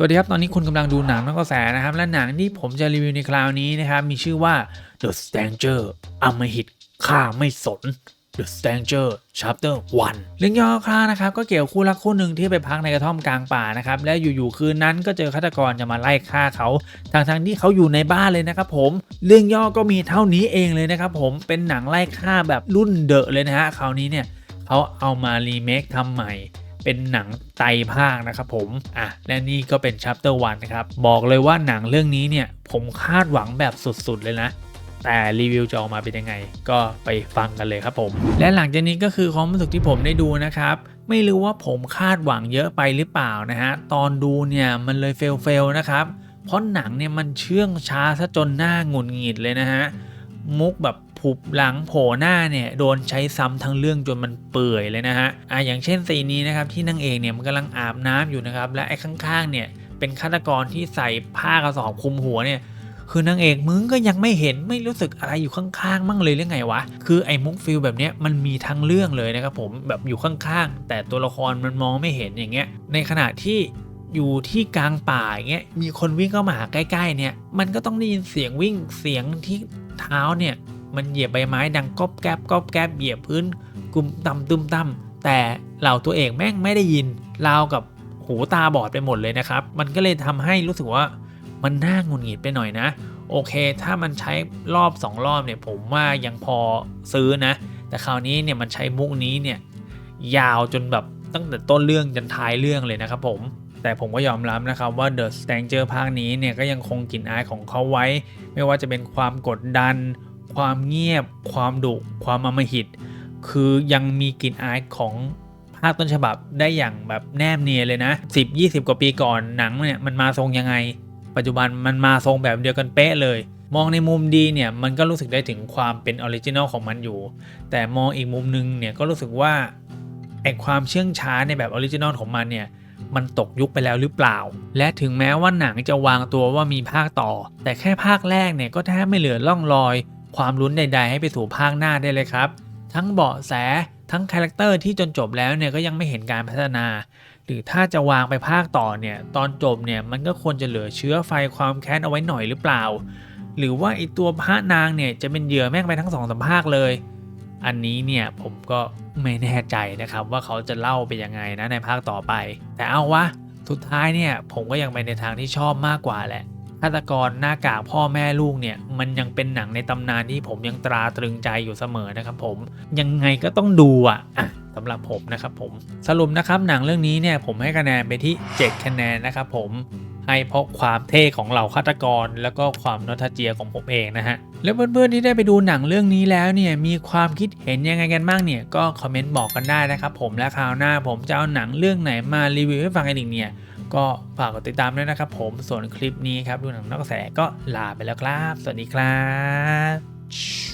สวัสดีครับ ตอนนี้คุณกำลังดูหนังนอกกระแสนะครับ และหนังที่ผมจะรีวิวในคราวนี้นะครับ มีชื่อว่า The Stranger อมหิตข้าไม่สน The Stranger Chapter 1เรื่องย่อคร่าวนะครับ ก็เกี่ยวคู่รักคู่หนึ่งที่ไปพักในกระท่อมกลางป่านะครับ และอยู่ๆคืนนั้นก็เจอฆาตกรจะมาไล่ฆ่าเขาทางๆที่เขาอยู่ในบ้านเลยนะครับผม เรื่องย่อก็มีเท่านี้เองเลยนะครับผมเป็นหนังไล่ฆ่าแบบรุ่นเดอะเลยนะฮะคราวนี้เนี่ยเขาเอามารีเมคทำใหม่ เป็นหนังไตภาคนะครับผมอะและนี่ก็เป็น chapter 1นะครับบอกเลยว่าหนังเรื่องนี้เนี่ยผมคาดหวังแบบสุดๆเลยนะแต่รีวิวจะออกมาเป็นยังไง ก็ไปฟังกันเลยครับผม และหลังจากนี้ก็คือความรู้สึกที่ผมได้ดูนะครับ ไม่รู้ว่าผมคาดหวังเยอะไปหรือเปล่านะฮะ ตอนดูเนี่ยมันเลยเฟลเฟลนะครับ เพราะหนังเนี่ยมันเชื่องช้าซะจนหน้าหงุดหงิดเลยนะฮะ มุกแบบ ผุบหลังโผล่หน้าเนี่ยโดนใช้ซ้ำทั้งเรื่องจนมันเปื่อยเลยนะฮะอะอย่างเช่นซีนี้นะครับที่นางเอกเนี่ยมันกำลังอาบน้ำอยู่นะครับและไอ้ข้างๆเนี่ยเป็นฆาตกรที่ใส่ผ้ากระสอบคลุมหัวเนี่ยคือนางเอกมึงก็ยังไม่เห็นไม่รู้สึกอะไรอยู่ข้างๆมั่งเลยหรือไงวะ คือไอ้มุกฟิลแบบเนี้ยมันมีทั้งเรื่องเลยนะครับผมแบบอยู่ข้างๆ แต่ตัวละครมันมองไม่เห็นอย่างเงี้ย ในขณะที่อยู่ที่กลางป่าอย่างเงี้ยมีคนวิ่งเข้ามาหาใกล้ๆเนี่ย มันก็ต้องได้ยินเสียงวิ่งเสียงที่เท้าเนี่ย มันเหยียบใบไม้ดังก๊อบแก๊บก๊อบแก๊บเหยียบพื้นกุมต่ำตึมต่ำแต่เหล่าตัวเองแม่งไม่ได้ยินราวกับหูตาบอดไปหมดเลยนะครับ มันก็เลยทำให้รู้สึกว่ามันน่าหงุดหงิดไปหน่อยนะ โอเค ถ้ามันใช้รอบ 2 รอบเนี่ยผมว่ายังพอซื้อนะ แต่คราวนี้เนี่ยมันใช้มุกนี้เนี่ยยาวจนแบบตั้งแต่ต้นเรื่องจนท้ายเรื่องเลยนะครับผม แต่ผมก็ยอมรับนะครับว่า The Stranger ภาคนี้เนี่ยก็ยังคงกลิ่นอายของเขาไว้ ไม่ว่าจะเป็นความกดดัน ความเงียบ ความดุความอมหิต คือยังมีกลิ่นอายของภาคต้นฉบับได้อย่างแบบแนบเนียนเลยนะ 10-20 กว่าปีก่อนหนังเนี่ยมันมาทรงยังไง ปัจจุบันมันมาทรงแบบเดียวกันเป๊ะเลย มองในมุมดีเนี่ยมันก็รู้สึกได้ถึงความเป็นออริจินอลของมันอยู่ แต่มองอีกมุมนึงเนี่ยก็รู้สึกว่าไอความเชื่องช้าในแบบออริจินอลของมันเนี่ยมันตกยุคไปแล้วหรือเปล่า และถึงแม้ว่าหนังจะวางตัวว่ามีภาคต่อ แต่แค่ภาคแรกเนี่ยก็แทบไม่เหลือร่องรอย ความลุ้นใด ๆ ให้ไปสู่ภาคหน้าได้เลยครับ ทั้งเบาะแสทั้งคาแรคเตอร์ที่จนจบแล้วเนี่ยก็ยังไม่เห็นการพัฒนา หรือถ้าจะวางไปภาคต่อเนี่ยตอนจบเนี่ยมันก็ควรจะเหลือเชื้อไฟความแค้นเอาไว้หน่อยหรือเปล่า หรือว่าไอตัวพระนางเนี่ยจะเป็นเหยื่อแม่งไปทั้งสองสามภาคเลย อันนี้เนี่ยผมก็ไม่แน่ใจนะครับว่าเขาจะเล่าไปยังไงนะในภาคต่อไป แต่เอาวะสุดท้ายเนี่ยผมก็ยังไปในทางที่ชอบมากกว่าแหละ ฆาตกรหน้ากากพ่อแม่ลูกเนี่ยมันยังเป็นหนังในตำนานที่ผมยังตราตรึงใจอยู่เสมอนะครับผมยังไงก็ต้องดูอะสำหรับผมนะครับผมสรุปนะครับหนังเรื่องนี้เนี่ยผมให้คะแนนไปที่ 7 คะแนนนะครับผมให้เพราะความเท่ของเหล่าฆาตกร แล้วก็ความนอทเจียของผมเองนะฮะแล้วเพื่อนๆที่ได้ไปดูหนังเรื่องนี้แล้วเนี่ยมีความคิดเห็นยังไงกันบ้างเนี่ยก็คอมเมนต์บอกกันได้นะครับผมและคราวหน้าผมจะเอาหนังเรื่องไหนมารีวิวให้ฟังกันอีกเนี่ย ก็ฝากกดติดตามด้วยนะครับผมส่วนคลิปนี้ครับดูหนังนอกกระแสก็ลาไปแล้วครับ สวัสดีครับ